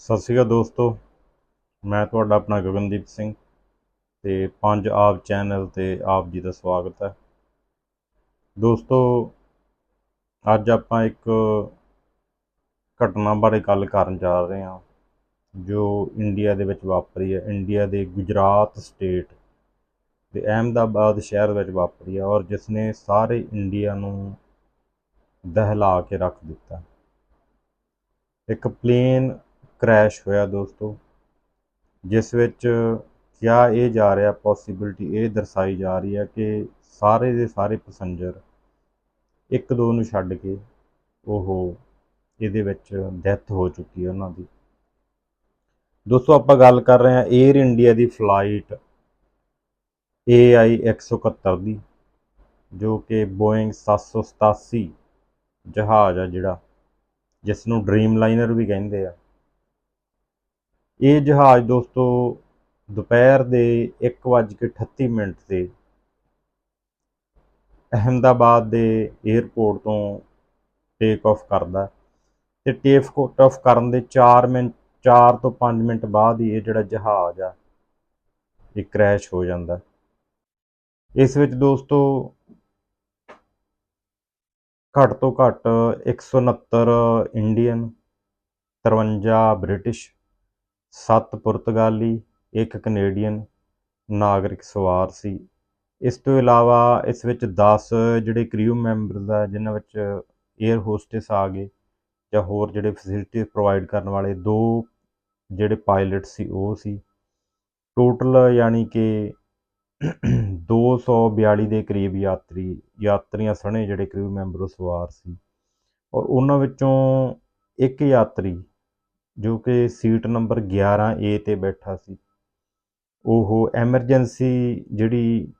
ਸਤਿ ਸ਼੍ਰੀ ਅਕਾਲ ਦੋਸਤੋ, ਮੈਂ ਤੁਹਾਡਾ ਆਪਣਾ ਗਗਨਦੀਪ ਸਿੰਘ ਤੇ ਪੰਜ ਆਪ ਚੈਨਲ ਤੇ ਆਪ ਜੀ ਦਾ ਸਵਾਗਤ ਹੈ। ਦੋਸਤੋ, ਅੱਜ ਆਪਾਂ ਇੱਕ ਘਟਨਾ ਬਾਰੇ ਗੱਲ ਕਰਨ ਜਾ ਰਹੇ ਹਾਂ, ਜੋ ਇੰਡੀਆ ਦੇ ਵਿੱਚ ਵਾਪਰੀ ਹੈ। ਇੰਡੀਆ ਦੇ ਗੁਜਰਾਤ ਸਟੇਟ ਦੇ ਅਹਿਮਦਾਬਾਦ ਸ਼ਹਿਰ ਵਿੱਚ ਵਾਪਰੀ ਹੈ ਔਰ ਜਿਸ ਨੇ ਸਾਰੇ ਇੰਡੀਆ ਨੂੰ ਦਹਿਲਾ ਕੇ ਰੱਖ ਦਿੱਤਾ। ਇੱਕ ਪਲੇਨ ਕਰੈਸ਼ ਹੋਇਆ ਦੋਸਤੋ, ਜਿਸ ਵਿੱਚ ਕਿਹਾ ਇਹ ਜਾ ਰਿਹਾ ਪੋਸਿਬਿਲਿਟੀ ਇਹ ਦਰਸਾਈ ਜਾ ਰਹੀ ਹੈ ਕਿ ਸਾਰੇ ਦੇ ਸਾਰੇ ਪੈਸੰਜਰ ਇੱਕ ਦੋ ਨੂੰ ਛੱਡ ਕੇ ਉਹ ਇਹਦੇ ਵਿੱਚ ਡੈਥ ਹੋ ਚੁੱਕੀ ਹੈ ਉਹਨਾਂ ਦੀ। ਦੋਸਤੋ, ਆਪਾਂ ਗੱਲ ਕਰ ਰਹੇ ਹਾਂ 에ਅਰ ਇੰਡੀਆ ਦੀ ਫਲਾਈਟ AI 171 ਦੀ, ਜੋ ਕਿ ਬੋਇੰਗ 787 ਜਹਾਜ਼ ਆ ਜਿਹੜਾ ਜਿਸ ਨੂੰ ਡ੍ਰੀਮ ਲਾਈਨਰ ਵੀ ਕਹਿੰਦੇ ਆ। ਇਹ ਜਹਾਜ਼ ਦੋਸਤੋ, ਦੁਪਹਿਰ ਦੇ 1:38 ਮਿੰਟ ਤੇ ਅਹਿਮਦਾਬਾਦ ਦੇ 에ਅਰਪੋਰਟ ਤੋਂ ਟੇਕ ਆਫ ਕਰਦਾ ਤੇ ਟੇਕ ਆਫ ਕਰਨ ਦੇ 4 ਮਿੰਟ 4 ਤੋਂ 5 ਮਿੰਟ ਬਾਅਦ ਹੀ ਇਹ ਜਿਹੜਾ ਜਹਾਜ਼ ਆ, ਇਹ ਕ੍ਰੈਸ਼ ਹੋ ਜਾਂਦਾ ਇਸ ਵਿੱਚ ਦੋਸਤੋ ਘੱਟ ਤੋਂ ਘੱਟ 169 ਇੰਡੀਅਨ 53 ਬ੍ਰਿਟਿਸ਼ 7 ਪੁਰਤਗਾਲੀ, ਇੱਕ ਕੈਨੇਡੀਅਨ, ਨਾਗਰਿਕ ਸਵਾਰ ਸੀ। ਇਸ ਤੋਂ ਇਲਾਵਾ ਇਸ ਵਿੱਚ 10 ਜਿਹੜੇ ਕ੍ਰਿਊ ਮੈਂਬਰਸ ਆ ਜਿਨ੍ਹਾਂ ਵਿੱਚ 에ਅਰ ਹੋਸਟਸ ਆ ਗਏ ਜਾਂ ਹੋਰ ਜਿਹੜੇ ਫੈਸਿਲਿਟੀ ਪ੍ਰੋਵਾਈਡ ਕਰਨ ਵਾਲੇ ਦੋ ਜਿਹੜੇ ਪਾਇਲਟ ਸੀ, ਉਹ ਸੀ। ਟੋਟਲ ਯਾਨੀ ਕਿ 242 ਦੇ ਕਰੀਬ ਯਾਤਰੀ, ਯਾਤਰੀਆਂ ਸਣੇ ਜਿਹੜੇ ਕ੍ਰਿਊ ਮੈਂਬਰ ਉਹ ਸਵਾਰ ਸੀ। ਔਰ ਉਹਨਾਂ ਵਿੱਚੋਂ ਇੱਕ ਯਾਤਰੀ ਜੋ ਕਿ ਸੀਟ ਨੰਬਰ 11A ਤੇ ਬੈਠਾ ਸੀ। ਉਹ ਐਮਰਜੈਂਸੀ ਜਿਹੜੀ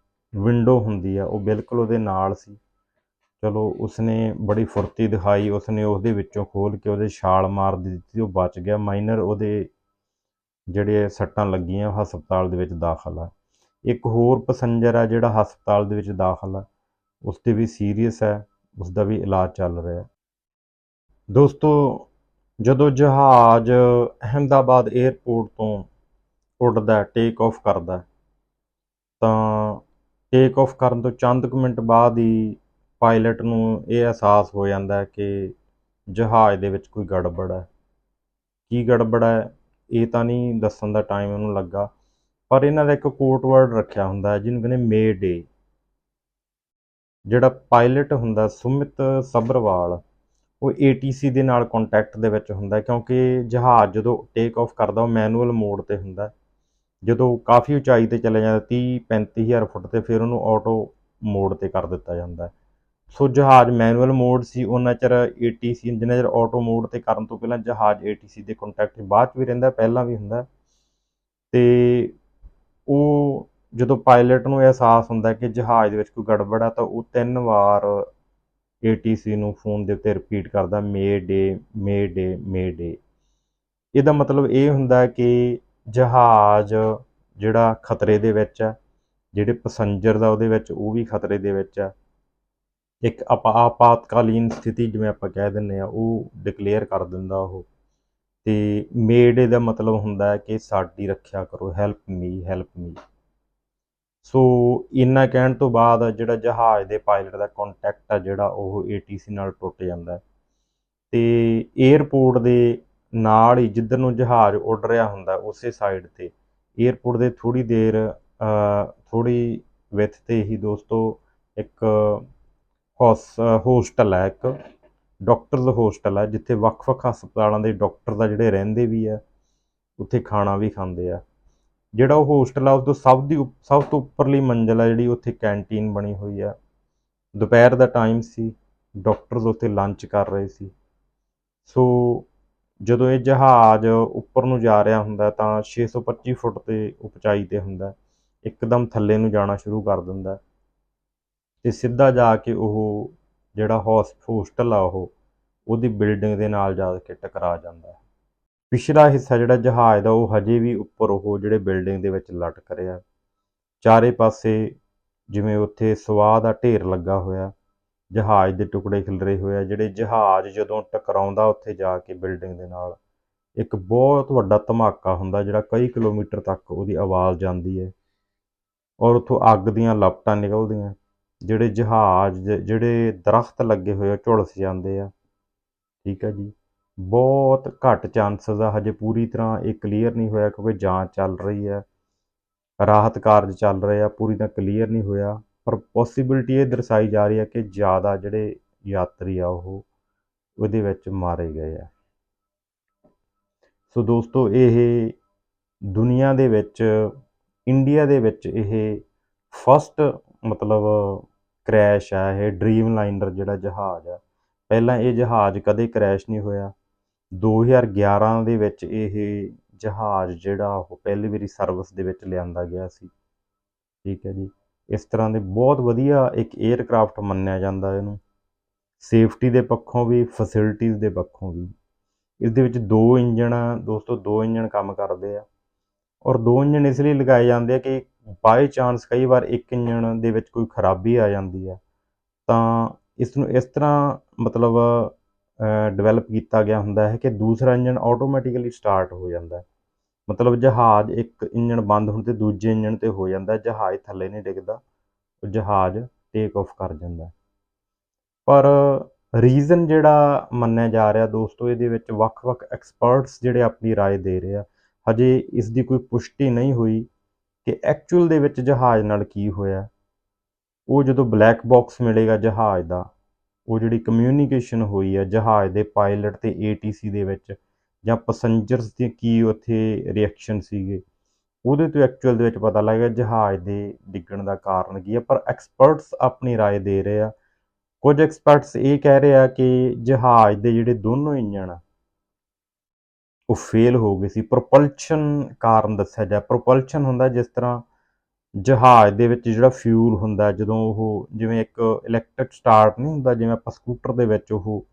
ਵਿੰਡੋ ਹੁੰਦੀ ਆ, ਉਹ ਬਿਲਕੁਲ ਉਹਦੇ ਨਾਲ ਸੀ। ਚਲੋ, ਉਸਨੇ ਬੜੀ ਫੁਰਤੀ ਦਿਖਾਈ, ਉਸਨੇ ਉਹਦੇ ਵਿੱਚੋਂ ਖੋਲ ਕੇ ਉਹਦੇ ਛਾਲ ਮਾਰ ਦਿੱਤੀ, ਉਹ ਬਚ ਗਿਆ। ਮਾਈਨਰ ਉਹਦੇ ਜਿਹੜੇ ਸੱਟਾਂ ਲੱਗੀਆਂ, ਉਹ ਹਸਪਤਾਲ ਦੇ ਵਿੱਚ ਦਾਖਲ ਆ। ਇੱਕ ਹੋਰ ਪੈਸੰਜਰ ਆ ਜਿਹੜਾ ਹਸਪਤਾਲ ਦੇ ਵਿੱਚ ਦਾਖਲ ਆ ਉਸ ਤੇ ਵੀ ਸੀਰੀਅਸ ਹੈ ਉਸ ਦਾ ਵੀ ਇਲਾਜ ਚੱਲ ਰਿਹਾ। ਦੋਸਤੋ ਜਦੋਂ ਜਹਾਜ਼ ਅਹਿਮਦਾਬਾਦ 에ਅਰਪੋਰਟ ਤੋਂ ਉੱਡਦਾ ਟੇਕ ਆਫ ਕਰਦਾ ਤਾਂ ਟੇਕ ਆਫ ਕਰਨ ਤੋਂ ਚੰਦ ਕੁ ਮਿੰਟ ਬਾਅਦ ਹੀ ਪਾਇਲਟ ਨੂੰ ਇਹ ਅਹਿਸਾਸ ਹੋ ਜਾਂਦਾ ਕਿ ਜਹਾਜ਼ ਦੇ ਵਿੱਚ ਕੋਈ ਗੜਬੜ ਹੈ। ਕੀ ਗੜਬੜ ਹੈ? ਇਹ ਤਾਂ ਨਹੀਂ ਦੱਸਣ ਦਾ ਟਾਈਮ ਉਹਨੂੰ ਲੱਗਾ, ਪਰ ਇਹਨਾਂ ਦਾ ਇੱਕ ਕੋਡ ਵਰਡ ਰੱਖਿਆ ਹੁੰਦਾ ਹੈ, ਜਿਹਨੂੰ ਕਹਿੰਦੇ ਮੇ ਡੇ ਜਿਹੜਾ ਪਾਇਲਟ ਹੁੰਦਾ ਸੁਮਿਤ ਸਬਰਵਾਲ ਉਹ ATC ਦੇ ਨਾਲ ਕੰਟੈਕਟ ਦੇ ਵਿੱਚ ਹੁੰਦਾ ਕਿਉਂਕਿ ਜਹਾਜ਼ ਜਦੋਂ ਟੇਕ ਆਫ ਕਰਦਾ ਉਹ ਮੈਨੂਅਲ ਮੋਡ ਤੇ ਹੁੰਦਾ ਜਦੋਂ ਕਾਫੀ ਉਚਾਈ ਤੇ ਚਲੇ ਜਾਂਦਾ 30 35000 ਫੁੱਟ ਤੇ ਫਿਰ ਉਹਨੂੰ ਆਟੋ ਮੋਡ ਤੇ ਕਰ ਦਿੱਤਾ ਜਾਂਦਾ ਸੋ ਜਹਾਜ਼ ਮੈਨੂਅਲ ਮੋਡ ਸੀ, ਉਹਨਾਂ ਚਿਰ ATC ਜਿੰਨਾ ਚਿਰ ਆਟੋ ਮੋਡ ਤੇ ਕਰਨ ਤੋਂ ਪਹਿਲਾਂ ਜਹਾਜ਼ ATC ਦੇ ਕੰਟੈਕਟ ਬਾਅਦ ਚ ਵੀ ਰਹਿੰਦਾ, ਪਹਿਲਾਂ ਵੀ ਹੁੰਦਾ ਤੇ ਉਹ ਜਦੋਂ ਪਾਇਲਟ ਨੂੰ ਅਹਿਸਾਸ ਹੁੰਦਾ ਕਿ ਜਹਾਜ਼ ਦੇ ਵਿੱਚ ਕੋਈ ਗੜਬੜ ਆ ਤਾਂ ਉਹ ਤਿੰਨ ਵਾਰ ATC ਨੂੰ ਫੋਨ ਦੇ ਉੱਤੇ ਰਿਪੀਟ ਕਰਦਾ ਮੇ ਡੇ ਮੇ ਡੇ ਮੇ ਡੇ ਇਹਦਾ ਮਤਲਬ ਇਹ ਹੁੰਦਾ ਕਿ ਜਹਾਜ਼ ਜਿਹੜਾ ਖਤਰੇ ਦੇ ਵਿੱਚ ਹੈ, ਜਿਹੜੇ ਪੈਸੰਜਰ ਦਾ ਉਹਦੇ ਵਿੱਚ, ਉਹ ਵੀ ਖਤਰੇ ਦੇ ਵਿੱਚ ਹੈ। ਇੱਕ ਆਪਾ, ਆਪਾਤਕਾਲੀਨ ਸਥਿਤੀ ਜਿਵੇਂ ਆਪਾਂ ਕਹਿ ਦਿੰਨੇ ਆ ਉਹ ਡਿਕਲੇਅਰ ਕਰ ਦਿੰਦਾ ਉਹ। ਤੇ ਮੇਡ ਦਾ ਮਤਲਬ ਹੁੰਦਾ ਹੈ ਕਿ ਸਾਡੀ ਰੱਖਿਆ ਕਰੋ ਹੈਲਪ ਮੀ ਹੈਲਪ ਮੀ ਸੋ ਇੰਨਾ ਕਹਿਣ ਤੋਂ ਬਾਅਦ ਜਿਹੜਾ ਜਹਾਜ਼ ਦੇ ਪਾਇਲਟ ਦਾ ਕੰਟੈਕਟ ਆ, ਜਿਹੜਾ ਉਹ ATC ਨਾਲ ਟੁੱਟ ਜਾਂਦਾ ਤੇ 에ਅਰਪੋਰਟ ਦੇ ਨਾਲ ਹੀ ਜਿੱਧਰ ਨੂੰ ਜਹਾਜ਼ ਉੱਡ ਰਿਹਾ ਹੁੰਦਾ ਉਸੇ ਸਾਈਡ ਤੇ 에ਅਰਪੋਰਟ ਦੇ ਥੋੜੀ ਦੇਰ ਥੋੜੀ ਵਿੱਥ ਤੇ ਹੀ ਦੋਸਤੋ ਇੱਕ ਹੋਸਟਲ ਹੈ ਇੱਕ ਡਾਕਟਰਸ ਹੋਸਟਲ ਹੈ ਜਿੱਥੇ ਵੱਖ-ਵੱਖ ਹਸਪਤਾਲਾਂ ਦੇ ਡਾਕਟਰ ਦਾ ਜਿਹੜੇ ਰਹਿੰਦੇ ਵੀ ਆ, ਉੱਥੇ ਖਾਣਾ ਵੀ ਖਾਂਦੇ ਆ। ਜਿਹੜਾ ਉਹ ਹੋਸਟਲ ਆ, ਉਸ ਤੋਂ ਸਭ ਦੀ ਸਭ ਤੋਂ ਉੱਪਰਲੀ ਮੰਜ਼ਲ ਆ ਜਿਹੜੀ ਉੱਥੇ ਕੈਂਟੀਨ ਬਣੀ ਹੋਈ ਆ। ਦੁਪਹਿਰ ਦਾ ਟਾਈਮ ਸੀ ਡਾਕਟਰਸ ਉੱਥੇ ਲੰਚ ਕਰ ਰਹੇ ਸੀ। ਸੋ ਜਦੋਂ ਇਹ ਜਹਾਜ਼ ਉੱਪਰ ਨੂੰ ਜਾ ਰਿਹਾ ਹੁੰਦਾ, ਤਾਂ 625 ਫੁੱਟ ਤੇ ਉਚਾਈ ਤੇ ਹੁੰਦਾ। ਇੱਕਦਮ ਥੱਲੇ ਨੂੰ ਜਾਣਾ ਸ਼ੁਰੂ ਕਰ ਦਿੰਦਾ। ਤੇ ਸਿੱਧਾ ਜਾ ਕੇ ਉਹ ਜਿਹੜਾ ਹੋਸਟਲ ਆ ਉਹ, ਉਹਦੀ ਬਿਲਡਿੰਗ ਦੇ ਨਾਲ ਜਾ ਕੇ ਟਕਰਾ ਜਾਂਦਾ। ਪਿਛਲਾ ਹਿੱਸਾ ਜਿਹੜਾ ਜਹਾਜ਼ ਦਾ, ਉਹ ਹਜੇ ਵੀ ਉੱਪਰ ਉਹ ਜਿਹੜੇ ਬਿਲਡਿੰਗ ਦੇ ਵਿੱਚ ਲਟਕ ਰਿਹਾ। ਚਾਰੇ ਪਾਸੇ ਜਿਵੇਂ ਉੱਥੇ ਸਵਾਹ ਦਾ ਢੇਰ ਲੱਗਾ ਹੋਇਆ, ਜਹਾਜ਼ ਦੇ ਟੁਕੜੇ ਖਿਲਰੇ ਹੋਏ ਆ, ਜਿਹੜੇ ਜਹਾਜ਼ ਜਦੋਂ ਟਕਰਾਉਂਦਾ ਉੱਥੇ ਜਾ ਕੇ ਬਿਲਡਿੰਗ ਦੇ ਨਾਲ, ਇੱਕ ਬਹੁਤ ਵੱਡਾ ਧਮਾਕਾ ਹੁੰਦਾ ਜਿਹੜਾ ਕਈ ਕਿਲੋਮੀਟਰ ਤੱਕ ਉਹਦੀ ਆਵਾਜ਼ ਜਾਂਦੀ ਹੈ ਔਰ ਉੱਥੋਂ ਅੱਗ ਦੀਆਂ ਲਪਟਾਂ ਨਿਕਲਦੀਆਂ, ਜਿਹੜੇ ਜਹਾਜ਼ ਜਿਹੜੇ ਦਰਖਤ ਲੱਗੇ ਹੋਏ ਆ, ਝੁਲਸ ਜਾਂਦੇ ਆ। ਠੀਕ ਹੈ ਜੀ। ਬਹੁਤ ਘੱਟ ਚਾਂਸਸ ਆ, ਹਜੇ ਪੂਰੀ ਤਰ੍ਹਾਂ ਇਹ ਕਲੀਅਰ ਨਹੀਂ ਹੋਇਆ ਕਿਉਂਕਿ ਜਾਂਚ ਚੱਲ ਰਹੀ ਹੈ। ਰਾਹਤ ਕਾਰਜ ਚੱਲ ਰਹੇ ਆ, ਪੂਰੀ ਤਰ੍ਹਾਂ ਕਲੀਅਰ ਨਹੀਂ ਹੋਇਆ। ਪਰ ਪੋਸੀਬਿਲਿਟੀ ਇਹ ਦਰਸਾਈ ਜਾ ਰਹੀ ਹੈ ਕਿ ਜ਼ਿਆਦਾ ਜਿਹੜੇ ਯਾਤਰੀ ਆ, ਉਹ ਉਹਦੇ ਵਿੱਚ ਮਾਰੇ ਗਏ ਆ। ਸੋ ਦੋਸਤੋ, ਇਹ ਦੁਨੀਆ ਦੇ ਵਿੱਚ ਇੰਡੀਆ ਦੇ ਵਿੱਚ ਇਹ ਫਸਟ ਮਤਲਬ ਕ੍ਰੈਸ਼ ਆ, ਇਹ ਡ੍ਰੀਮ ਲਾਈਨਰ ਜਿਹੜਾ ਜਹਾਜ਼ ਆ। ਪਹਿਲਾਂ ਇਹ ਜਹਾਜ਼ ਕਦੇ ਕ੍ਰੈਸ਼ ਨਹੀਂ ਹੋਇਆ। 2011 ਦੇ ਵਿੱਚ ਇਹ ਜਹਾਜ਼ ਜਿਹੜਾ ਉਹ ਪਹਿਲੀ ਵਾਰੀ ਸਰਵਿਸ ਦੇ ਵਿੱਚ ਲਿਆਂਦਾ ਗਿਆ ਸੀ। ਠੀਕ ਹੈ ਜੀ। ਇਸ ਤਰ੍ਹਾਂ ਦੇ ਬਹੁਤ ਵਧੀਆ ਇੱਕ 에ਅਰਕ੍ਰਾਫਟ ਮੰਨਿਆ ਜਾਂਦਾ ਇਹਨੂੰ। ਸੇਫਟੀ ਦੇ ਪੱਖੋਂ ਵੀ, ਫੈਸਿਲਿਟੀਜ਼ ਦੇ ਪੱਖੋਂ ਵੀ। ਇਸ ਦੇ ਵਿੱਚ ਦੋ ਇੰਜਣ ਦੋਸਤੋ, ਦੋ ਇੰਜਣ ਕੰਮ ਕਰਦੇ ਆ। ਔਰ ਦੋ ਇੰਜਣ ਇਸ ਲਈ ਲਗਾਏ ਜਾਂਦੇ ਆ ਕਿ ਬਾਈ ਚਾਂਸ ਕਈ ਵਾਰ ਇੱਕ ਇੰਜਣ ਦੇ ਵਿੱਚ ਕੋਈ ਖਰਾਬੀ ਆ ਜਾਂਦੀ ਆ। ਤਾਂ ਇਸ ਨੂੰ ਇਸ ਤਰ੍ਹਾਂ ਮਤਲਬ ਡਿਵੈਲਪ ਕੀਤਾ ਗਿਆ ਹੁੰਦਾ ਹੈ ਕਿ ਦੂਸਰਾ ਇੰਜਣ ਆਟੋਮੈਟਿਕਲੀ ਸਟਾਰਟ ਹੋ ਜਾਂਦਾ ਹੈ ਮਤਲਬ ਜਹਾਜ਼ ਇੱਕ ਇੰਜਣ ਬੰਦ ਹੋਣ ਤੇ ਦੂਜੇ ਇੰਜਣ ਤੇ ਹੋ ਜਾਂਦਾ ਹੈ, ਜਹਾਜ਼ ਥੱਲੇ ਨਹੀਂ ਡਿੱਗਦਾ ਉਹ ਜਹਾਜ਼ ਟੇਕ ਆਫ ਕਰ ਜਾਂਦਾ ਹੈ। ਪਰ ਰੀਜ਼ਨ ਜਿਹੜਾ ਮੰਨਿਆ ਜਾ ਰਿਹਾ ਦੋਸਤੋ ਇਹਦੇ ਵਿੱਚ ਵੱਖ-ਵੱਖ ਐਕਸਪਰਟਸ ਜਿਹੜੇ ਆਪਣੀ رائے ਦੇ ਰਹੇ ਆ ਹਜੇ ਇਸ ਦੀ ਕੋਈ ਪੁਸ਼ਟੀ ਨਹੀਂ ਹੋਈ ਕਿ ਐਕਚੁਅਲ ਦੇ ਵਿੱਚ ਜਹਾਜ਼ ਨਾਲ ਕੀ ਹੋਇਆ ਉਹ ਜਦੋਂ ਬਲੈਕ ਬਾਕਸ ਮਿਲੇਗਾ ਜਹਾਜ਼ ਦਾ ਉਹ ਜਿਹੜੀ ਕਮਿਊਨੀਕੇਸ਼ਨ ਹੋਈ ਹੈ ਜਹਾਜ਼ ਦੇ ਪਾਇਲਟ ਤੇ ਏਟੀਸੀ ਦੇ ਵਿੱਚ ਜਾਂ ਪੈਸੰਜਰਸ ਦੇ ਕੀ ਉੱਥੇ ਰਿਐਕਸ਼ਨ ਸੀਗੇ ਉਹਦੇ ਤੋਂ ਐਕਚੁਅਲ ਦੇ ਵਿੱਚ ਪਤਾ ਲੱਗੇਗਾ ਜਹਾਜ਼ ਦੇ ਡਿੱਗਣ ਦਾ ਕਾਰਨ ਕੀ ਹੈ ਪਰ ਐਕਸਪਰਟਸ ਆਪਣੀ رائے ਦੇ ਰਹੇ ਆ ਕੁਝ ਐਕਸਪਰਟਸ ਇਹ ਕਹਿ ਰਹੇ ਆ ਕਿ ਜਹਾਜ਼ ਦੇ ਜਿਹੜੇ ਦੋਨੋਂ ਇੰਜਣ ਆ ਉਹ ਫੇਲ ਹੋ ਗਏ ਸੀ ਪ੍ਰੋਪਲਸ਼ਨ ਕਾਰਨ ਦੱਸਿਆ ਜਾ ਪ੍ਰੋਪਲਸ਼ਨ ਹੁੰਦਾ ਜਿਸ ਤਰ੍ਹਾਂ ਜਹਾਜ਼ ਦੇ ਵਿੱਚ ਜਿਹੜਾ ਫਿਊਲ ਹੁੰਦਾ ਜਦੋਂ ਉਹ ਜਿਵੇਂ ਇੱਕ ਇਲੈਕਟ੍ਰਿਕ ਸਟਾਰਟ ਨਹੀਂ ਹੁੰਦਾ, ਜਿਵੇਂ ਆਪਾਂ ਸਕੂਟਰ ਦੇ ਵਿੱਚ ਉਹ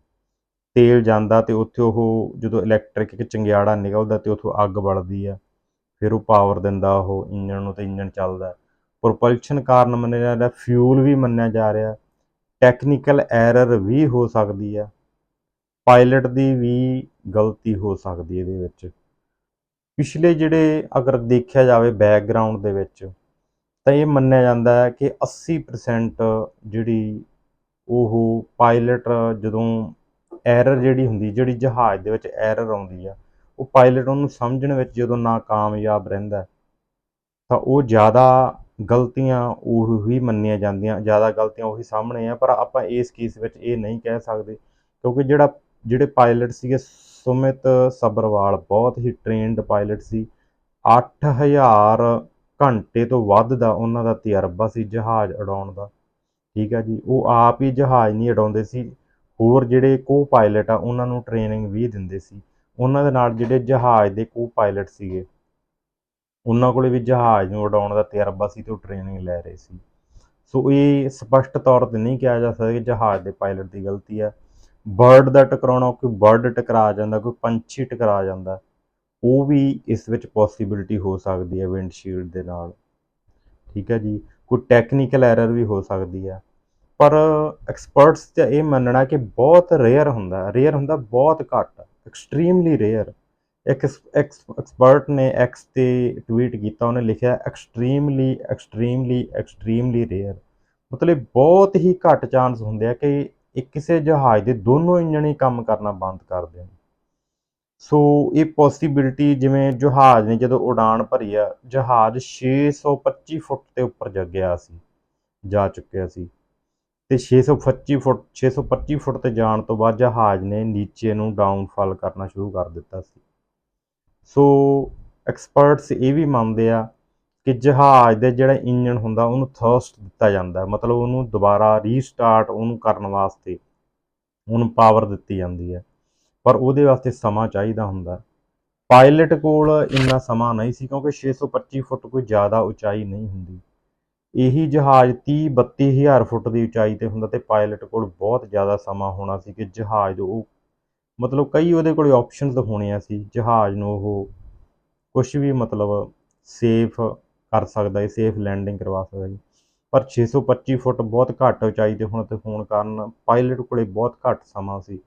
ਤੇਲ ਜਾਂਦਾ ਤੇ ਉੱਥੇ ਉਹ ਜਦੋਂ ਇਲੈਕਟ੍ਰਿਕ ਇੱਕ ਚੰਗਿਆੜਾ ਨਿਕਲਦਾ ਤੇ ਉੱਥੋਂ ਅੱਗ ਬਲਦੀ ਆ, ਫਿਰ ਉਹ ਪਾਵਰ ਦਿੰਦਾ ਉਹ ਇੰਜਣ ਨੂੰ ਤੇ ਇੰਜਣ ਚੱਲਦਾ। ਪ੍ਰੋਪਲਸ਼ਨ ਕਾਰਨ ਮੰਨਿਆ ਜਾ ਰਿਹਾ ਫਿਊਲ ਵੀ ਮੰਨਿਆ ਜਾ ਰਿਹਾ ਟੈਕਨੀਕਲ ਐਰਰ ਵੀ ਹੋ ਸਕਦੀ ਆ ਪਾਇਲਟ ਦੀ ਵੀ ਗਲਤੀ ਹੋ ਸਕਦੀ ਇਹਦੇ ਵਿੱਚ। ਪਿਛਲੇ ਜਿਹੜੇ ਅਗਰ ਦੇਖਿਆ ਜਾਵੇ ਬੈਕਗ੍ਰਾਉਂਡ ਦੇ ਵਿੱਚ ਤਾਂ ਇਹ ਮੰਨਿਆ ਜਾਂਦਾ ਹੈ ਕਿ 80% ਜਿਹੜੀ ਉਹ ਪਾਇਲਟ ਜਦੋਂ ਐਰਰ ਜਿਹੜੀ ਹੁੰਦੀ, ਜਿਹੜੀ ਜਹਾਜ਼ ਦੇ ਵਿੱਚ ਐਰਰ ਆਉਂਦੀ ਆ, ਉਹ ਪਾਇਲਟ ਉਹਨੂੰ ਸਮਝਣ ਵਿੱਚ ਜਦੋਂ ਨਾਕਾਮਯਾਬ ਰਹਿੰਦਾ ਤਾਂ ਉਹ ਜ਼ਿਆਦਾ ਗਲਤੀਆਂ ਉਹ ਹੀ ਮੰਨੀਆਂ ਜਾਂਦੀਆਂ, ਜ਼ਿਆਦਾ ਗਲਤੀਆਂ ਉਹੀ ਸਾਹਮਣੇ ਆ, ਪਰ ਆਪਾਂ ਇਸ ਕੇਸ ਵਿੱਚ ਇਹ ਨਹੀਂ ਕਹਿ ਸਕਦੇ, ਕਿਉਂਕਿ ਜਿਹੜਾ, ਜਿਹੜੇ ਪਾਇਲਟ ਸੀਗੇ, ਸੁਮਿਤ ਸਬਰਵਾਲ ਬਹੁਤ ਹੀ ਟ੍ਰੇਨਡ ਪਾਇਲਟ ਸੀ 8000 ਘੰਟੇ ਤੋਂ ਵੱਧ ਦਾ ਉਹਨਾਂ ਦਾ ਤਜਰਬਾ ਸੀ ਜਹਾਜ਼ ਉਡਾਉਣ ਦਾ। ਠੀਕ ਹੈ ਜੀ, ਉਹ ਆਪ ਹੀ ਜਹਾਜ਼ ਨਹੀਂ ਉਡਾਉਂਦੇ ਸੀ, ਹੋਰ ਜਿਹੜੇ ਕੋ ਪਾਇਲਟ ਆ, ਉਹਨਾਂ ਨੂੰ ਟ੍ਰੇਨਿੰਗ ਵੀ ਦਿੰਦੇ ਸੀ। ਉਹਨਾਂ ਦੇ ਨਾਲ ਜਿਹੜੇ ਜਹਾਜ਼ ਦੇ ਕੋ ਪਾਇਲਟ ਸੀਗੇ, ਉਹਨਾਂ ਕੋਲੇ ਵੀ ਜਹਾਜ਼ ਨੂੰ ਉਡਾਉਣ ਦਾ ਤਜਰਬਾ ਸੀ ਤੇ ਉਹ ਟ੍ਰੇਨਿੰਗ ਲੈ ਰਹੇ ਸੀ। ਸੋ ਇਹ ਸਪਸ਼ਟ ਤੌਰ ਤੇ ਨਹੀਂ ਕਿਹਾ ਜਾ ਸਕਦਾ ਕਿ ਜਹਾਜ਼ ਦੇ ਪਾਇਲਟ ਦੀ ਗਲਤੀ ਹੈ। ਬਰਡ ਦਾ ਟਕਰਾਉਣਾ, ਕੋਈ ਬਰਡ ਟਕਰਾ ਜਾਂਦਾ, ਕੋਈ ਪੰਛੀ ਟਕਰਾ ਜਾਂਦਾ। ਉਹ ਵੀ ਇਸ ਵਿੱਚ ਪੋਸੀਬਿਲਿਟੀ ਹੋ ਸਕਦੀ ਹੈ ਵਿੰਡਸ਼ੀਲਡ ਦੇ ਨਾਲ। ਠੀਕ ਹੈ ਜੀ? ਕੋਈ ਟੈਕਨੀਕਲ ਐਰਰ ਵੀ ਹੋ ਸਕਦੀ ਹੈ ਪਰ ਐਕਸਪਰਟਸ ਦਾ ਇਹ ਮੰਨਣਾ ਕਿ ਬਹੁਤ ਰੇਅਰ ਹੁੰਦਾ। ਰੇਅਰ ਹੁੰਦਾ ਬਹੁਤ ਘੱਟ ਐਕਸਟ੍ਰੀਮਲੀ ਰੇਅਰ ਇੱਕ ਐਕਸਪਰਟ ਨੇ ਐਕਸ ਤੇ ਟਵੀਟ ਕੀਤਾ, ਉਹਨੇ ਲਿਖਿਆ ਐਕਸਟ੍ਰੀਮਲੀ ਐਕਸਟ੍ਰੀਮਲੀ ਐਕਸਟ੍ਰੀਮਲੀ ਰੇਅਰ ਮਤਲਬ ਬਹੁਤ ਹੀ ਘੱਟ ਚਾਂਸ ਹੁੰਦੇ ਆ ਕਿ ਇਹ ਕਿਸੇ ਜਹਾਜ਼ ਦੇ ਦੋਨੋਂ ਇੰਜਣ ਹੀ ਕੰਮ ਕਰਨਾ ਬੰਦ ਕਰ ਦੇਣ। ਸੋ ਇਹ ਪੋਸੀਬਿਲਿਟੀ ਜਿਵੇਂ ਜਹਾਜ਼ ਨੇ ਜਦੋਂ ਉਡਾਨ ਭਰੀ ਆ, ਜਹਾਜ਼ 625 ਫੁੱਟ ਤੇ ਉੱਪਰ ਜਗਿਆ ਸੀ, ਜਾ ਚੁੱਕਿਆ ਸੀ। ਤੇ 625 ਫੁੱਟ 625 ਫੁੱਟ ਤੇ ਜਾਣ ਤੋਂ ਬਾਅਦ ਜਹਾਜ਼ ਨੇ ਨੀਚੇ ਨੂੰ ਡਾਊਨਫਾਲ ਕਰਨਾ ਸ਼ੁਰੂ ਕਰ ਦਿੱਤਾ ਸੀ। ਸੋ ਐਕਸਪਰਟਸ ਇਹ ਵੀ ਮੰਨਦੇ ਆ ਕਿ ਜਹਾਜ਼ ਦੇ ਜਿਹੜਾ ਇੰਜਨ ਹੁੰਦਾ, ਉਹਨੂੰ ਥਰਸਟ ਦਿੱਤਾ ਜਾਂਦਾ ਮਤਲਬ ਉਹਨੂੰ ਦੁਬਾਰਾ ਰੀਸਟਾਰਟ ਉਹਨੂੰ ਕਰਨ ਵਾਸਤੇ, ਉਹਨੂੰ ਪਾਵਰ ਦਿੱਤੀ ਜਾਂਦੀ ਹੈ। ਪਰ ਉਹਦੇ ਵਾਸਤੇ ਸਮਾਂ ਚਾਹੀਦਾ ਹੁੰਦਾ। ਪਾਇਲਟ ਕੋਲ ਇੰਨਾ ਸਮਾਂ ਨਹੀਂ ਸੀ ਕਿਉਂਕਿ 625 ਫੁੱਟ ਕੋਈ ਜ਼ਿਆਦਾ ਉਚਾਈ ਨਹੀਂ ਹੁੰਦੀ। ਇਹੀ ਜਹਾਜ਼ 30 32 ਹਜ਼ਾਰ ਫੁੱਟ ਦੀ ਉਚਾਈ ਤੇ ਹੁੰਦਾ ਤੇ ਪਾਇਲਟ ਕੋਲ ਬਹੁਤ ਜ਼ਿਆਦਾ ਸਮਾਂ ਹੋਣਾ ਸੀ ਕਿ ਜਹਾਜ਼ ਉਹ ਮਤਲਬ ਕਈ ਉਹਦੇ ਕੋਲ ਆਪਸ਼ਨਸ ਹੋਣੀਆਂ ਸੀ। ਜਹਾਜ਼ ਨੂੰ ਉਹ ਕੁਝ ਵੀ ਮਤਲਬ ਸੇਫ ਕਰ ਸਕਦਾ ਹੈ ਸੇਫ ਲੈਂਡਿੰਗ ਕਰਵਾ ਸਕਦਾ ਹੈ ਪਰ 625 ਫੁੱਟ ਬਹੁਤ ਘੱਟ ਉਚਾਈ ਤੇ ਹੁਣ ਤੇ ਹੋਣ ਕਾਰਨ ਪਾਇਲਟ ਕੋਲੇ ਬਹੁਤ ਘੱਟ ਸਮਾਂ ਸੀ।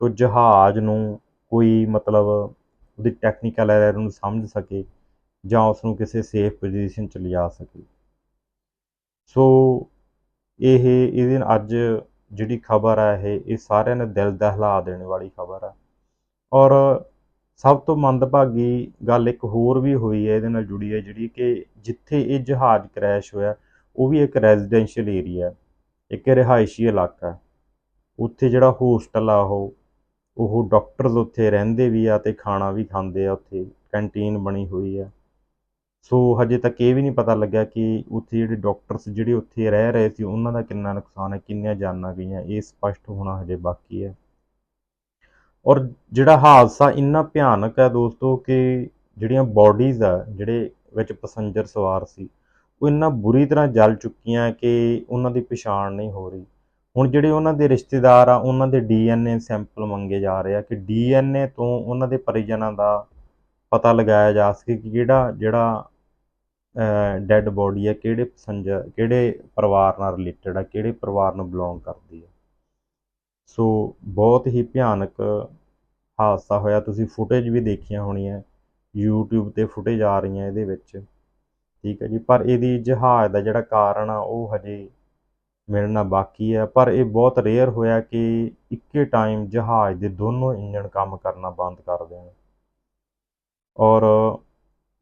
ਕਿ ਜਹਾਜ਼ ਨੂੰ ਕੋਈ ਮਤਲਬ ਉਹਦੀ ਟੈਕਨੀਕਲ ਐਰਰ ਨੂੰ ਸਮਝ ਸਕੇ ਜਾਂ ਉਸ ਨੂੰ ਕਿਸੇ ਸੇਫ ਪੋਜੀਸ਼ਨ 'ਚ ਲਿਜਾ ਸਕੇ। ਸੋ ਇਹ, ਇਹਦੇ ਅੱਜ ਜਿਹੜੀ ਖਬਰ ਹੈ ਇਹ ਇਹ ਸਾਰਿਆਂ ਨੇ ਦਿਲ ਦਹਿਲਾ ਦੇਣ ਵਾਲੀ ਖਬਰ ਆ। ਔਰ ਸਭ ਤੋਂ ਮੰਦਭਾਗੀ ਗੱਲ ਇੱਕ ਹੋਰ ਵੀ ਹੋਈ ਹੈ, ਇਹਦੇ ਨਾਲ ਜੁੜੀ ਹੈ ਜਿਹੜੀ ਕਿ ਜਿੱਥੇ ਇਹ ਜਹਾਜ਼ ਕ੍ਰੈਸ਼ ਹੋਇਆ, ਉਹ ਵੀ ਇੱਕ ਰੈਜ਼ੀਡੈਂਸ਼ੀਅਲ ਏਰੀਆ ਇੱਕ ਰਿਹਾਇਸ਼ੀ ਇਲਾਕਾ। ਉੱਥੇ ਜਿਹੜਾ ਹੋਸਟਲ ਆ ਉਹ ਉਹ ਡਾਕਟਰਸ ਉੱਥੇ ਰਹਿੰਦੇ ਵੀ ਆ ਤੇ ਖਾਣਾ ਵੀ ਖਾਂਦੇ ਆ, ਉੱਥੇ ਕੈਂਟੀਨ ਬਣੀ ਹੋਈ ਆ। ਸੋ ਹਜੇ ਤੱਕ ਇਹ ਵੀ ਨਹੀਂ ਪਤਾ ਲੱਗਿਆ ਕਿ ਉੱਥੇ ਜਿਹੜੇ ਡਾਕਟਰਸ ਜਿਹੜੇ ਉੱਥੇ ਰਹਿ ਰਹੇ ਸੀ, ਉਹਨਾਂ ਦਾ ਕਿੰਨਾ ਨੁਕਸਾਨ ਹੈ, ਕਿੰਨੀਆਂ ਜਾਨਾਂ ਗਈਆਂ, ਇਹ ਸਪਸ਼ਟ ਹੋਣਾ ਹਜੇ ਬਾਕੀ ਹੈ। ਔਰ ਜਿਹੜਾ ਹਾਦਸਾ ਇੰਨਾ ਭਿਆਨਕ ਹੈ ਦੋਸਤੋ ਕਿ ਜਿਹੜੀਆਂ ਬਾਡੀਜ਼ ਆ, ਜਿਹੜੇ ਵਿੱਚ ਪੈਸੰਜਰ ਸਵਾਰ ਸੀ, ਉਹ ਇੰਨਾ ਬੁਰੀ ਤਰ੍ਹਾਂ ਜਲ ਚੁੱਕੀਆਂ ਕਿ ਉਹਨਾਂ ਦੀ ਪਛਾਣ ਨਹੀਂ ਹੋ ਰਹੀ। ਹੁਣ ਜਿਹੜੇ ਉਹਨਾਂ ਦੇ ਰਿਸ਼ਤੇਦਾਰ ਆ, ਉਹਨਾਂ ਦੇ ਡੀਐਨਏ ਸੈਂਪਲ ਮੰਗੇ ਜਾ ਰਹੇ ਆ ਕਿ ਡੀਐਨਏ ਤੋਂ ਉਹਨਾਂ ਦੇ ਪਰਿਜਨਾਂ ਦਾ ਪਤਾ ਲਗਾਇਆ ਜਾ ਸਕੇ ਕਿ ਕਿਹੜਾ, ਜਿਹੜਾ ਡੈੱਡ ਬੋਡੀ ਹੈ ਕਿਹੜੇ ਪਸੰਜ ਕਿਹੜੇ ਪਰਿਵਾਰ ਨਾਲ ਰਿਲੇਟਡ ਆ, ਕਿਹੜੇ ਪਰਿਵਾਰ ਨੂੰ ਬਿਲੋਂਗ ਕਰਦੀ ਹੈ ਸੋ ਬਹੁਤ ਹੀ ਭਿਆਨਕ ਹਾਦਸਾ ਹੋਇਆ। ਤੁਸੀਂ ਫੁਟੇਜ ਵੀ ਦੇਖੀਆਂ ਹੋਣੀਆਂ, YouTube ਤੇ ਫੁਟੇਜ ਆ ਰਹੀਆਂ ਇਹਦੇ ਵਿੱਚ। ਠੀਕ ਹੈ ਜੀ, ਪਰ ਇਹਦੀ ਜਹਾਜ਼ ਦਾ ਜਿਹੜਾ ਕਾਰਨ ਆ, ਉਹ ਹਜੇ ਮਿਲਣਾ ਬਾਕੀ ਹੈ। ਪਰ ਇਹ ਬਹੁਤ ਰੇਅਰ ਹੋਇਆ ਕਿ ਇੱਕੇ ਟਾਈਮ ਜਹਾਜ਼ ਦੇ ਦੋਨੋਂ ਇੰਜਣ ਕੰਮ ਕਰਨਾ ਬੰਦ ਕਰ ਦੇਣ। ਔਰ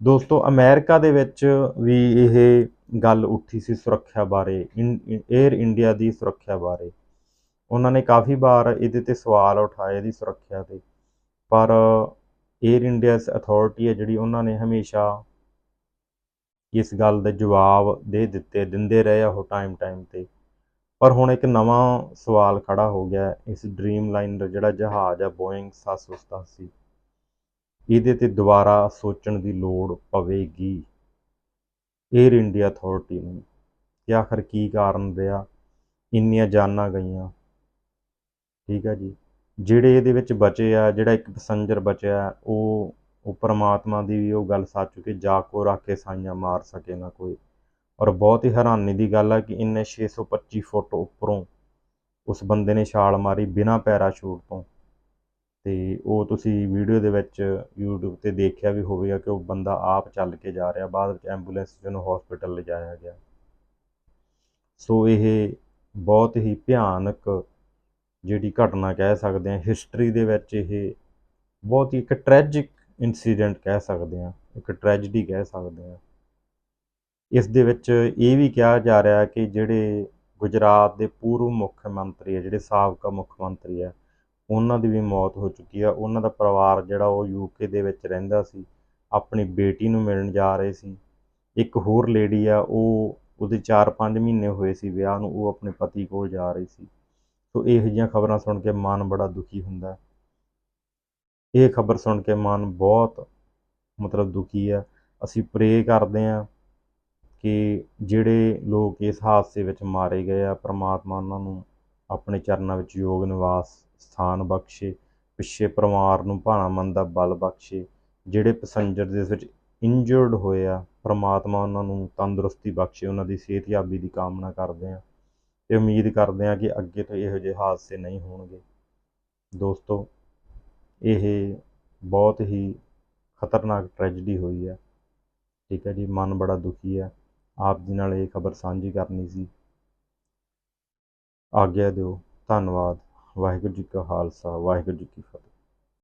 ਦੋਸਤੋ, ਅਮਰੀਕਾ ਦੇ ਵਿੱਚ ਵੀ ਇਹ ਗੱਲ ਉੱਠੀ ਸੀ ਸੁਰੱਖਿਆ ਬਾਰੇ 에ਅਰ ਇੰਡੀਆ ਦੀ ਸੁਰੱਖਿਆ ਬਾਰੇ। ਉਹਨਾਂ ਨੇ ਕਾਫੀ ਵਾਰ ਇਹਦੇ ਤੇ ਸਵਾਲ ਉਠਾਏ ਇਹਦੀ ਸੁਰੱਖਿਆ ਤੇ। ਪਰ 에ਅਰ ਇੰਡੀਆ ਅਥਾਰਟੀ ਹੈ ਜਿਹੜੀ ਉਹਨਾਂ ਨੇ ਹਮੇਸ਼ਾ ਇਸ ਗੱਲ ਦੇ ਜਵਾਬ ਦੇ ਦਿੱਤੇ, ਦਿੰਦੇ ਰਹੇ ਆ ਉਹ ਟਾਈਮ ਟਾਈਮ ਤੇ। ਪਰ ਹੁਣ ਇੱਕ ਨਵਾਂ ਸਵਾਲ ਖੜਾ ਹੋ ਗਿਆ ਇਸ ਡ੍ਰੀਮ ਲਾਈਨਰ ਜਿਹੜਾ ਜਹਾਜ਼ ਆ ਬੋਇੰਗ 787 ਇਹਦੇ ਤੇ ਦੁਬਾਰਾ ਸੋਚਣ ਦੀ ਲੋੜ ਪਵੇਗੀ। 에ਅਰ ਇੰਡੀਆ ਅਥਾਰਟੀ ਨੂੰ ਕਿ ਆਖਰ ਕੀ ਕਾਰਨ ਰਿਹਾ? ਇੰਨੀਆਂ ਜਾਨਾਂ ਗਈਆਂ। ਠੀਕ ਹੈ ਜੀ। ਜਿਹੜੇ ਇਹਦੇ ਵਿੱਚ ਬਚੇ ਆ, ਜਿਹੜਾ ਇੱਕ ਪੈਸੰਜਰ ਬਚਿਆ, ਉਹ ਉਹ ਪਰਮਾਤਮਾ ਦੀ ਵੀ ਉਹ ਗੱਲ ਸੱਚ ਕਿ ਜਾ ਕੋ ਰੱਖ ਕੇ ਸਾਈਆਂ ਮਾਰ ਸਕੇ ਨਾ ਕੋਈ। ਔਰ ਬਹੁਤ ਹੀ ਹੈਰਾਨੀ ਦੀ ਗੱਲ ਆ ਕਿ ਇੰਨੇ 625 ਫੁੱਟ ਉੱਪਰੋਂ ਉਸ ਬੰਦੇ ਨੇ ਛਾਲ ਮਾਰੀ ਬਿਨਾਂ ਪੈਰਾਸ਼ੂਟ ਤੋਂ। ਤੇ ਉਹ ਤੁਸੀਂ ਵੀਡੀਓ ਦੇ ਵਿੱਚ YouTube ਤੇ ਦੇਖਿਆ ਵੀ ਹੋਵੇਗਾ ਕਿ ਉਹ ਬੰਦਾ ਆਪ ਚੱਲ ਕੇ ਜਾ ਰਿਹਾ, ਬਾਅਦ ਵਿੱਚ ਐਂਬੂਲੈਂਸ 'ਚ ਉਹਨੂੰ ਹਸਪੀਟਲ ਲਿਜਾਇਆ ਗਿਆ। ਸੋ ਇਹ ਬਹੁਤ ਹੀ ਭਿਆਨਕ ਜਿਹੜੀ ਘਟਨਾ ਕਹਿ ਸਕਦੇ ਹਾਂ ਹਿਸਟਰੀ ਦੇ ਵਿੱਚ ਇਹ ਬਹੁਤ ਹੀ ਇੱਕ ਟ੍ਰੈਜਿਕ ਇਨਸੀਡੈਂਟ ਕਹਿ ਸਕਦੇ ਹਾਂ, ਇੱਕ ਟ੍ਰੈਜਡੀ ਕਹਿ ਸਕਦੇ ਹਾਂ। ਇਸ ਦੇ ਵਿੱਚ ਇਹ ਵੀ ਕਿਹਾ ਜਾ ਰਿਹਾ ਕਿ ਜਿਹੜੇ ਗੁਜਰਾਤ ਦੇ ਪੂਰਵ ਮੁੱਖ ਮੰਤਰੀ ਹੈ ਜਿਹੜੇ ਸਾਬਕਾ ਮੁੱਖ ਮੰਤਰੀ ਆ, ਉਹਨਾਂ ਦੀ ਵੀ ਮੌਤ ਹੋ ਚੁੱਕੀ ਆ। ਉਹਨਾਂ ਦਾ ਪਰਿਵਾਰ ਜਿਹੜਾ ਉਹ ਯੂਕੇ ਦੇ ਵਿੱਚ ਰਹਿੰਦਾ ਸੀ, ਆਪਣੀ ਬੇਟੀ ਨੂੰ ਮਿਲਣ ਜਾ ਰਹੇ ਸੀ। ਇੱਕ ਹੋਰ ਲੇਡੀ ਆ, ਉਹ ਉਹਦੇ 4-5 ਮਹੀਨੇ ਹੋਏ ਸੀ ਵਿਆਹ ਨੂੰ, ਉਹ ਆਪਣੇ ਪਤੀ ਕੋਲ ਜਾ ਰਹੀ ਸੀ। ਸੋ ਇਹੋ ਜਿਹੀਆਂ ਖਬਰਾਂ ਸੁਣ ਕੇ ਮਨ ਬੜਾ ਦੁਖੀ ਹੁੰਦਾ। ਇਹ ਖਬਰ ਸੁਣ ਕੇ ਮਨ ਬਹੁਤ ਮਤਲਬ ਦੁਖੀ ਆ। ਅਸੀਂ ਪ੍ਰੇ ਕਰਦੇ ਆ ਕਿ ਜਿਹੜੇ ਲੋਕ ਇਸ ਹਾਦਸੇ ਵਿੱਚ ਮਾਰੇ ਗਏ ਆ, ਪ੍ਰਮਾਤਮਾ ਉਹਨਾਂ ਨੂੰ ਆਪਣੇ ਚਰਨਾਂ ਵਿੱਚ ਯੋਗ ਨਿਵਾਸ ਸਥਾਨ ਬਖਸ਼ੇ, ਪਿੱਛੇ ਪਰਿਵਾਰ ਨੂੰ ਭਾਣਾ ਮਨ ਦਾ ਬਲ ਬਖਸ਼ੇ, ਜਿਹੜੇ ਪੈਸੰਜਰ ਦੇ ਵਿੱਚ ਇੰਜਰਡ ਹੋਏ ਆ, ਪ੍ਰਮਾਤਮਾ ਉਹਨਾਂ ਨੂੰ ਤੰਦਰੁਸਤੀ ਬਖਸ਼ੇ, ਉਹਨਾਂ ਦੀ ਸਿਹਤਯਾਬੀ ਦੀ ਕਾਮਨਾ ਕਰਦੇ ਆ ਤੇ ਉਮੀਦ ਕਰਦੇ ਆ ਕਿ ਅੱਗੇ ਤੋਂ ਇਹੋ ਜਿਹੇ ਹਾਦਸੇ ਨਹੀਂ ਹੋਣਗੇ। ਦੋਸਤੋ, ਇਹ ਬਹੁਤ ਹੀ ਖਤਰਨਾਕ ਟ੍ਰੈਜਡੀ ਹੋਈ ਹੈ ਠੀਕ ਹੈ ਜੀ, ਮਨ ਬੜਾ ਦੁਖੀ ਹੈ ਆਪ ਜੀ ਨਾਲ ਇਹ ਖਬਰ ਸਾਂਝੀ ਕਰਨੀ ਸੀ। ਆਗਿਆ ਦਿਓ। ਧੰਨਵਾਦ। ਵਾਹਿਗੁਰੂ ਜੀ ਕਾ ਖਾਲਸਾ। ਵਾਹਿਗੁਰੂ ਜੀ ਕੀ ਫਤਿਹ।